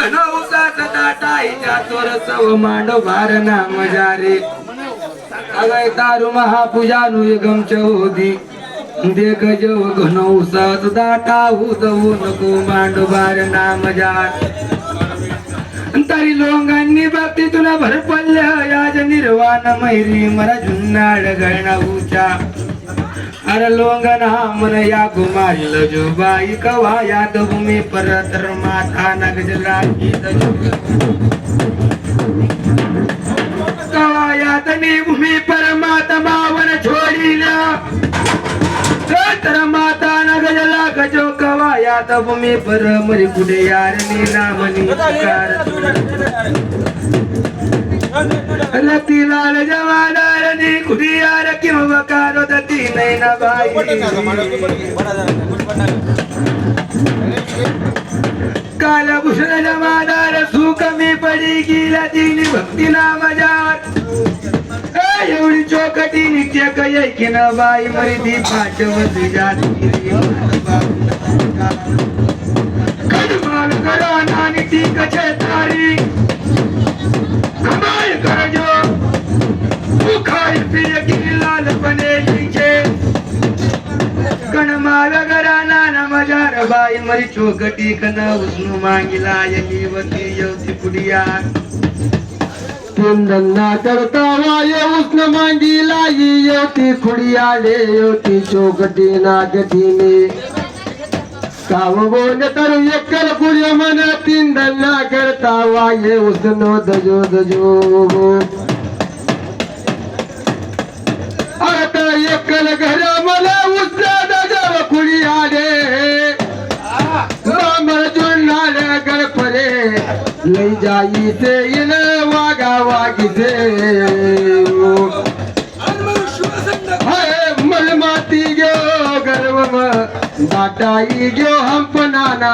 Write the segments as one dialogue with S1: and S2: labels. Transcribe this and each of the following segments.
S1: घनौसाच ताटाईच्या तोर सव मांडव भार नाम जारे अगय तारु महापूजानु गम चौदी देख जव घनौसाच दाटा उदवू नको मांडव नामजार नाम तरी लोंगांनी बाबती तुला भर याज निर्वाण मैरी मरा झुन्नाड गळणा उचा अरे लोंगन हा मन या कुमारी जो बाई कवा याद भूमी परतर माथा नगजला कवा याद नी भूमी परमात्मा वन छोडीला तर माता नगजला गजो कवा याद भूमी पर मरी कुठे यार नी नामनी पुकार रती लाल जवानार नी कुठे यार किंवा बकारो કાલભૂષણ જમાદાર શું કમી પડી ગઈ લતીની ભક્તિ ના મજા એવડી ચોકટી નીચે કહીએ કે ના છે. कण पिय घराना नमजार बाई मरी चोकटी कन उष्णू मागिला यलीवती यवती पुडिया.
S2: धंदा करता वाये उष्ण मांडीला येती खुडियाले येती चौकटी नागठी में काव बोल तर एकल कुर्य मन तीन धंदा करता वाय उष्ण दजो दजो. आता एकल घर मला लई जाई से इन वागा वागी से हाय मल माती गयो गर्व म दाटाई गयो हम पनाना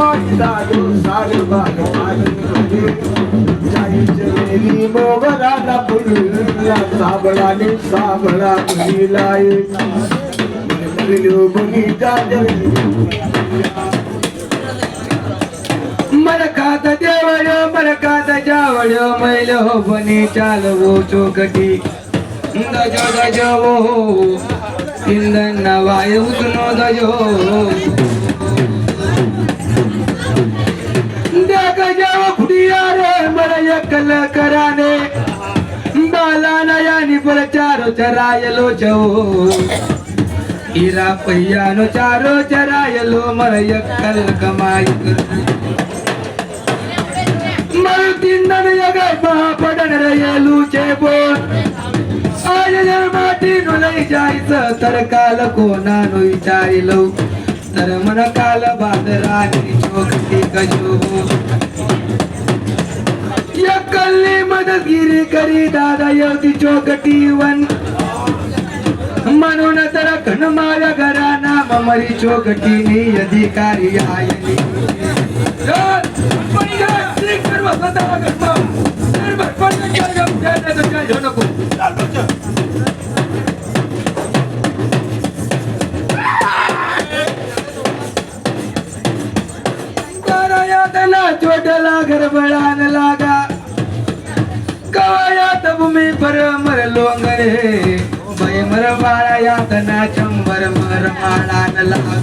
S2: जग मारी दारू मोगराला फुलला साबळाने साबळा फुलिलाय मरलो बगीचा
S1: मरकात देवळ मरकात जावळ मैल हो बनी चालवो चोकटी दजो दजो इंधन नवाय उतनो दजो देख जाव फुटिया रे मर एकल कराने बाला नयानी पर चारो चरायलो जवो हीरा पहियानो चारो चरायलो मर एकल कमाई करू मरुतींदन यगय पडन रयलू चे बोल आज जर माटी नु लई जायचं तर काल कोणा नु विचारिलो तर मन काल बादरानी चोकटी कजो यक्कल्ली मदतगिरी करी दादा योगी चोकटीवन म्हणून तर खणमाया घरा नाम मरी चोकटीनी अधिकारी आयली छोटला घर बळान लाग कवायात भूमी पर मर लोंगरे। बाई मर बाळा यातना चंबर मर माळान लागू।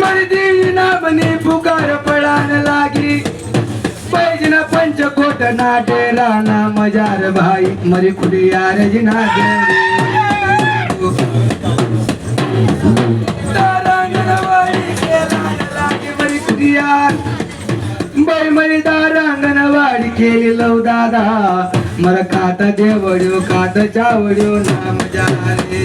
S1: मर्दी ना बनी पुकार पडान लागी। पैजना पंच कोट ना डेरा ना मजार भाई। मरी खुली यार जिना खेळलो दादा. मर खात जेवड्यो खात जावड्यो नाम जाले